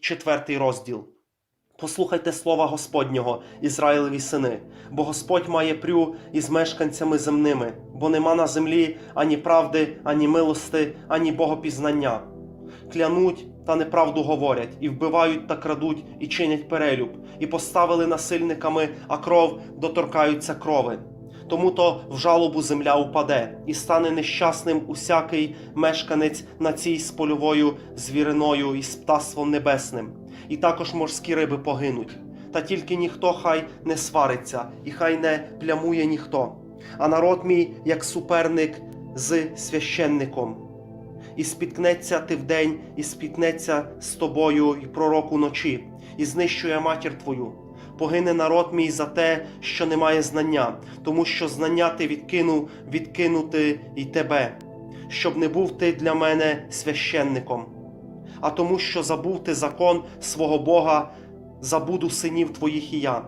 Четвертий розділ. Послухайте слова Господнього, Ізраїлеві сини, бо Господь має прю із мешканцями земними, бо нема на землі ані правди, ані милости, ані богопізнання. Клянуть та неправду говорять, і вбивають та крадуть, і чинять перелюб, і поставили насильниками, а кров доторкаються крови. Тому то в жалобу земля упаде, і стане нещасним усякий мешканець на цій з польовою звіриною і з птаством небесним, і також морські риби погинуть. Та тільки ніхто хай не свариться, і хай не плямує ніхто. А народ мій, як суперник з священником. І спіткнеться ти вдень, і спіткнеться з тобою, і пророк уночі, і знищує матір твою. Погине народ мій за те, що немає знання, тому що знання ти відкинув, відкинути й тебе, щоб не був ти для мене священником. А тому, що забув ти закон свого Бога, забуду синів твоїх і я.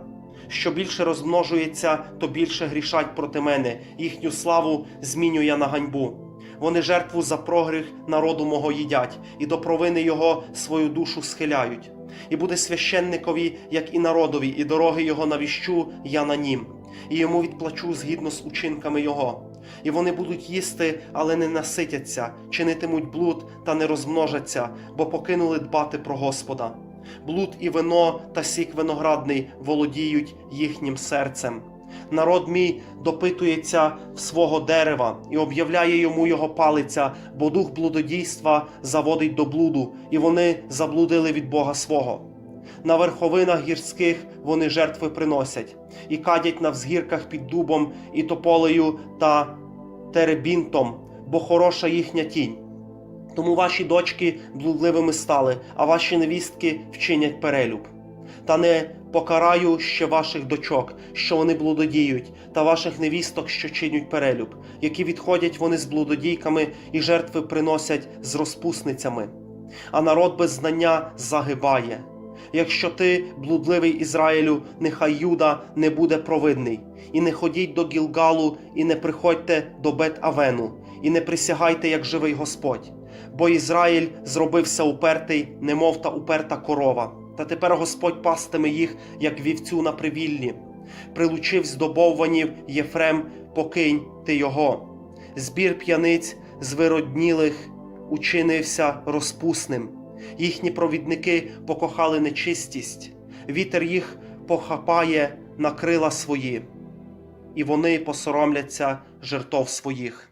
Що більше розмножується, то більше грішать проти мене, їхню славу зміню я на ганьбу. Вони жертву за прогріх народу мого їдять, і до провини його свою душу схиляють. І буде священникові, як і народові, і дороги його навіщу я на нім, і йому відплачу згідно з учинками його. І вони будуть їсти, але не наситяться, чинитимуть блуд та не розмножаться, бо покинули дбати про Господа. Блуд і вино та сік виноградний володіють їхнім серцем. Народ мій допитується в свого дерева і об'являє йому його палиця, бо дух блудодійства заводить до блуду, і вони заблудили від Бога свого. На верховинах гірських вони жертви приносять, і кадять на взгірках під дубом, і тополею та теребінтом, бо хороша їхня тінь. Тому ваші дочки блудливими стали, а ваші невістки вчинять перелюб. Та не покараю ще ваших дочок, що вони блудодіють, та ваших невісток, що чинять перелюб, які відходять вони з блудодійками і жертви приносять з розпусницями. А народ без знання загибає. Якщо ти, блудливий Ізраїлю, нехай Юда не буде провидний, і не ходіть до Гілгалу, і не приходьте до Бет-Авену, і не присягайте, як живий Господь. Бо Ізраїль зробився упертий, немов та уперта корова. Та тепер Господь пастиме їх, як вівцю на привіллі. Прилучив з добовванів Єфрем, покинь ти його. Збір п'яниць звироднілих учинився розпусним. Їхні провідники покохали нечистість, вітер їх похапає на крила свої, і вони посоромляться жертов своїх.